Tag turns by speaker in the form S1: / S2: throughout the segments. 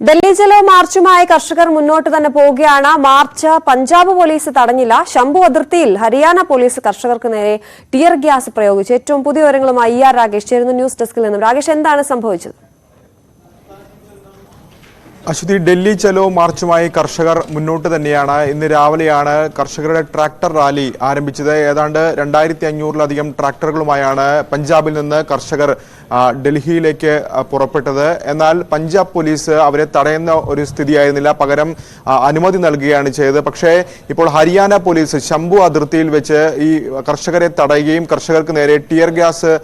S1: ഡൽഹി ജലോ മാർച്ചുമായി കർഷകർ മുന്നോട്ട് തന്നെ പോവുകയാണ്. മാർച്ച് പഞ്ചാബ് പോലീസ് തടഞ്ഞില്ല. ശംഭു അതിർത്തിയിൽ ഹരിയാന പോലീസ് കർഷകർക്ക് നേരെ ടിയർ ഗ്യാസ് പ്രയോഗിച്ചു. ഏറ്റവും പുതിയ വിവരങ്ങളുമായി ഇ ആർ രാകേഷ് ചേരുന്നു. ന്യൂസ് ഡെസ്കിൽ നിന്നും. രാകേഷ് എന്താണ് സംഭവിച്ചത്?
S2: അശ്വതി ഡൽഹി ചലോ മാർച്ചുമായി കർഷകർ മുന്നോട്ട് തന്നെയാണ്. ഇന്ന് രാവിലെയാണ് കർഷകരുടെ ട്രാക്ടർ റാലി ആരംഭിച്ചത്. ഏതാണ്ട് രണ്ടായിരത്തി അഞ്ഞൂറിലധികം ട്രാക്ടറുകളുമായാണ് പഞ്ചാബിൽ നിന്ന് കർഷകർ ഡൽഹിയിലേക്ക് പുറപ്പെട്ടത്. എന്നാൽ പഞ്ചാബ് പോലീസ് അവരെ തടയുന്ന ഒരു സ്ഥിതിയായിരുന്നില്ല. പകരം അനുമതി നൽകുകയാണ് ചെയ്തത്. പക്ഷേ ഇപ്പോൾ ഹരിയാന പോലീസ് ശംഭു അതിർത്തിയിൽ വെച്ച് ഈ കർഷകരെ തടയുകയും കർഷകർക്ക് നേരെ ടിയർ ഗ്യാസ്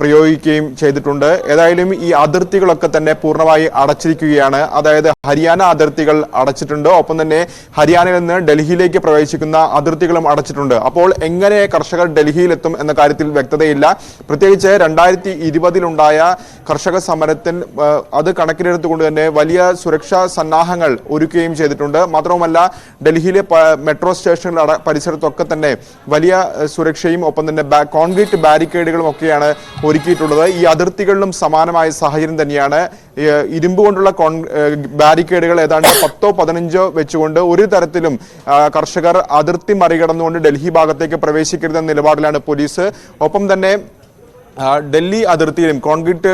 S2: പ്രയോഗിക്കുകയും ചെയ്തിട്ടുണ്ട്. ഏതായാലും ഈ അതിർത്തികളൊക്കെ തന്നെ പൂർണമായി അടച്ചിരിക്കുകയാണ്. അതായത് ഹരിയാന അതിർത്തികൾ അടച്ചിട്ടുണ്ട്. ഒപ്പം തന്നെ ഹരിയാനയിൽ നിന്ന് ഡൽഹിയിലേക്ക് പ്രവേശിക്കുന്ന അതിർത്തികളും അടച്ചിട്ടുണ്ട്. അപ്പോൾ എങ്ങനെ കർഷകർ ഡൽഹിയിലെത്തും എന്ന കാര്യത്തിൽ വ്യക്തതയില്ല. പ്രത്യേകിച്ച് രണ്ടായിരത്തി ഇരുപതിലുണ്ടായ കർഷക സമരത്തിൽ അത് കണക്കിലെടുത്തുകൊണ്ട് തന്നെ വലിയ സുരക്ഷാ സന്നാഹങ്ങൾ ഒരുക്കുകയും ചെയ്തിട്ടുണ്ട്. മാത്രവുമല്ല ഡൽഹിയിലെ മെട്രോ സ്റ്റേഷനുകൾ പരിസരത്തൊക്കെ തന്നെ വലിയ സുരക്ഷയും ഒപ്പം തന്നെ കോൺക്രീറ്റ് ബാരിക്കേഡുകളും ഒക്കെയാണ് ഒരുക്കിയിട്ടുള്ളത്. ഈ അതിർത്തികളിലും സമാനമായ സാഹചര്യം തന്നെയാണ് ഇരുമ്പ് കൊണ്ടുള്ള കോൺ ബാരിക്കേഡുകൾ ഏതാണ്ട് പത്തോ പതിനഞ്ചോ വെച്ചുകൊണ്ട് ഒരു തരത്തിലും കർഷകർ അതിർത്തി മറികടന്നുകൊണ്ട് ഡൽഹി ഭാഗത്തേക്ക് പ്രവേശിക്കരുതെന്ന നിലപാടിലാണ് പോലീസ്. ഒപ്പം തന്നെ ഡൽഹി അതിർത്തിയിലും കോൺക്രീറ്റ്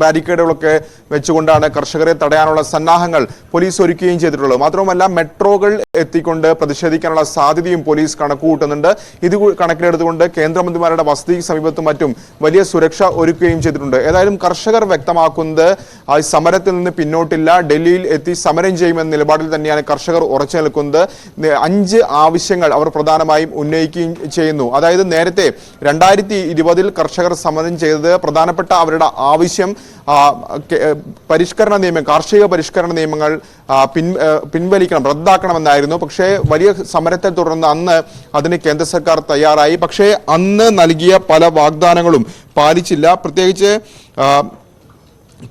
S2: ബാരിക്കേഡുകളൊക്കെ വെച്ചുകൊണ്ടാണ് കർഷകരെ തടയാനുള്ള സന്നാഹങ്ങൾ പോലീസ് ഒരുക്കുകയും ചെയ്തിട്ടുള്ളത്. മാത്രവുമല്ല മെട്രോകൾ എത്തിക്കൊണ്ട് പ്രതിഷേധിക്കാനുള്ള സാധ്യതയും പോലീസ് കണക്കുകൂട്ടുന്നുണ്ട്. ഇത് കണക്കിലെടുത്തുകൊണ്ട് കേന്ദ്രമന്ത്രിമാരുടെ വസതിക്ക് സമീപത്തും മറ്റും വലിയ സുരക്ഷ ഒരുക്കുകയും ചെയ്തിട്ടുണ്ട്. ഏതായാലും കർഷകർ വ്യക്തമാക്കുന്നത് സമരത്തിൽ നിന്ന് പിന്നോട്ടില്ല. ഡൽഹിയിൽ എത്തി സമരം ചെയ്യുമെന്ന നിലപാടിൽ തന്നെയാണ് കർഷകർ ഉറച്ചു നിൽക്കുന്നത്. അഞ്ച് ആവശ്യങ്ങൾ അവർ പ്രധാനമായും ഉന്നയിക്കുകയും ചെയ്യുന്നു. അതായത് നേരത്തെ രണ്ടായിരത്തി ഇരുപതിൽ കർഷകർ സമരം ചെയ്തത് പ്രധാനപ്പെട്ട അവരുടെ ആവശ്യം പരിഷ്കരണ നിയമം കാർഷിക പരിഷ്കരണ നിയമങ്ങൾ പിൻ പിൻവലിക്കണം റദ്ദാക്കണമെന്നായിരുന്നു. പക്ഷേ വലിയ സമരത്തെ തുടർന്ന് അന്ന് അതിന് കേന്ദ്ര സർക്കാർ തയ്യാറായി. പക്ഷേ അന്ന് നൽകിയ പല വാഗ്ദാനങ്ങളും പാലിച്ചില്ല. പ്രത്യേകിച്ച്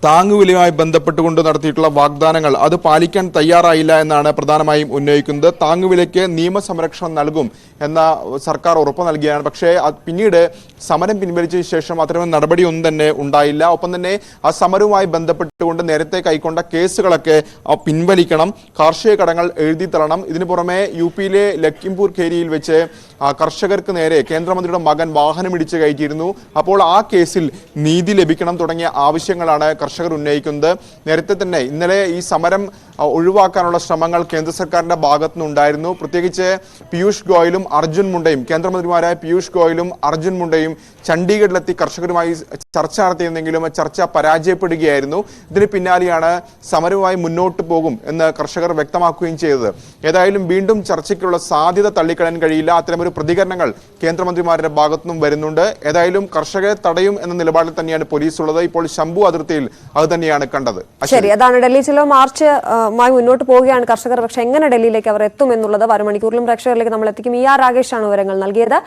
S2: താങ്ങുവിലയുമായി ബന്ധപ്പെട്ടുകൊണ്ട് നടത്തിയിട്ടുള്ള വാഗ്ദാനങ്ങൾ അത് പാലിക്കാൻ തയ്യാറായില്ല എന്നാണ് പ്രധാനമായും ഉന്നയിക്കുന്നത്. താങ്ങുവിലയ്ക്ക് നിയമസംരക്ഷണം നൽകും എന്ന സർക്കാർ ഉറപ്പ് നൽകിയാണ്. പക്ഷേ പിന്നീട് സമരം പിൻവലിച്ചതിന് ശേഷം അത്തരം നടപടിയൊന്നും തന്നെ ഉണ്ടായില്ല. ഒപ്പം തന്നെ ആ സമരവുമായി ബന്ധപ്പെട്ടുകൊണ്ട് നേരത്തെ കൈക്കൊണ്ട കേസുകളൊക്കെ പിൻവലിക്കണം. കാർഷിക കടങ്ങൾ എഴുതി തള്ളണം ഇതിനു പുറമെ യു പിയിലെ ലഖിംപൂർ ഖേരിയിൽ വെച്ച് കർഷകർക്ക് നേരെ കേന്ദ്രമന്ത്രിയുടെ മകൻ വാഹനം ഇടിച്ച് കയറ്റിയിരുന്നു. അപ്പോൾ ആ കേസിൽ നീതി ലഭിക്കണം തുടങ്ങിയ ആവശ്യങ്ങളാണ് കർഷകർ ഉന്നയിക്കുന്നത്. നേരത്തെ തന്നെ ഇന്നലെ ഈ സമരം ഒഴിവാക്കാനുള്ള ശ്രമങ്ങൾ കേന്ദ്ര സർക്കാരിന്റെ ഭാഗത്തു നിന്നുണ്ടായിരുന്നു പ്രത്യേകിച്ച് പീയൂഷ് ഗോയലും അർജുൻ മുണ്ടയും കേന്ദ്രമന്ത്രിമാരായ പീയൂഷ് ഗോയലും അർജുൻ മുണ്ടയും ചണ്ഡീഗഡിലെത്തി കർഷകരുമായി ചർച്ച നടത്തിയിരുന്നെങ്കിലും ചർച്ച പരാജയപ്പെടുകയായിരുന്നു. ഇതിന് പിന്നാലെയാണ് സമരവുമായി മുന്നോട്ട് പോകും എന്ന് കർഷകർ വ്യക്തമാക്കുകയും ചെയ്തത്. ഏതായാലും വീണ്ടും ചർച്ചയ്ക്കുള്ള സാധ്യത തള്ളിക്കളയാൻ കഴിയില്ല. അത്തരമൊരു പ്രതികരണങ്ങൾ കേന്ദ്രമന്ത്രിമാരുടെ ഭാഗത്തുനിന്നും വരുന്നുണ്ട്. ഏതായാലും കർഷകരെ തടയും എന്ന നിലപാടിൽ തന്നെയാണ് പോലീസ് ഉള്ളത് ഇപ്പോൾ ശംഭു അതിർത്തിയിൽ അത് തന്നെയാണ് കണ്ടത്.
S1: ശരി അതാണ് ഡൽഹി ചിലോ മാർച്ച് മുന്നോട്ട് പോവുകയാണ് കർഷകർ. പക്ഷെ എങ്ങനെ ഡൽഹിയിലേക്ക് അവർ എത്തും എന്നുള്ളത് വരും മണിക്കൂറിലും പ്രേക്ഷകരിലേക്ക് നമ്മൾ എത്തിക്കും. ഇ ആർ രാകേഷാണ് വിവരങ്ങൾ നൽകിയത്.